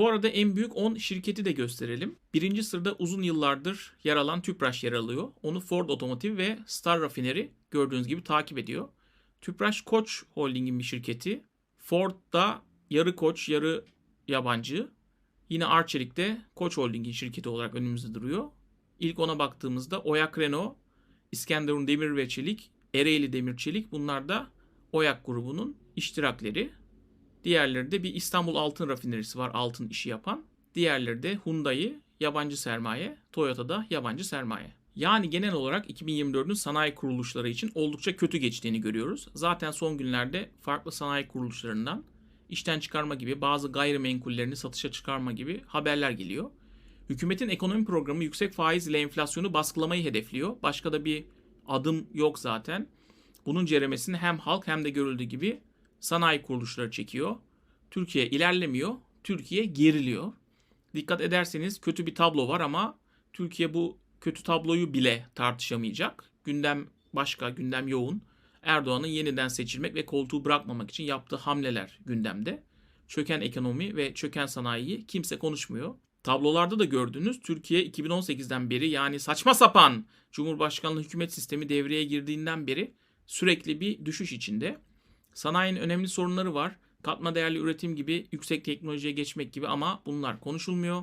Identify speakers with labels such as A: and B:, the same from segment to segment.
A: Bu arada en büyük 10 şirketi de gösterelim. Birinci sırada uzun yıllardır yer alan Tüpraş yer alıyor. Onu Ford Otomotiv ve Star Refinery gördüğünüz gibi takip ediyor. Tüpraş Koç Holding'in bir şirketi. Ford da yarı Koç yarı yabancı. Yine Arçelik de Koç Holding'in şirketi olarak önümüzde duruyor. İlk ona baktığımızda Oyak Renault, İskenderun Demir ve Çelik, Ereğli Demir Çelik bunlar da Oyak grubunun iştirakleri. Diğerleri de bir İstanbul Altın Rafinerisi var altın işi yapan. Diğerleri de Hyundai yabancı sermaye, Toyota'da yabancı sermaye. Yani genel olarak 2024'ün sanayi kuruluşları için oldukça kötü geçtiğini görüyoruz. Zaten son günlerde farklı sanayi kuruluşlarından işten çıkarma gibi bazı gayrimenkullerini satışa çıkarma gibi haberler geliyor. Hükümetin ekonomi programı yüksek faiz ile enflasyonu baskılamayı hedefliyor. Başka da bir adım yok zaten. Bunun ceremesini hem halk hem de görüldüğü gibi sanayi kuruluşları çekiyor. Türkiye ilerlemiyor, Türkiye geriliyor. Dikkat ederseniz kötü bir tablo var ama Türkiye bu kötü tabloyu bile tartışamayacak. Gündem başka, gündem yoğun. Erdoğan'ın yeniden seçilmek ve koltuğu bırakmamak için yaptığı hamleler gündemde. Çöken ekonomi ve çöken sanayiyi kimse konuşmuyor. Tablolarda da gördünüz Türkiye 2018'den beri yani saçma sapan Cumhurbaşkanlığı hükümet sistemi devreye girdiğinden beri sürekli bir düşüş içinde. Sanayinin önemli sorunları var. Katma değerli üretim gibi yüksek teknolojiye geçmek gibi ama bunlar konuşulmuyor.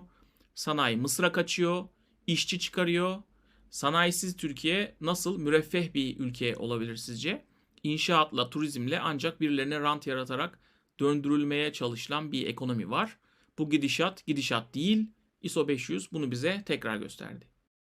A: Sanayi Mısır'a kaçıyor, işçi çıkarıyor. Sanayisiz Türkiye nasıl müreffeh bir ülke olabilir sizce? İnşaatla, turizmle ancak birilerine rant yaratarak döndürülmeye çalışılan bir ekonomi var. Bu gidişat gidişat değil. ISO 500 bunu bize tekrar gösterdi.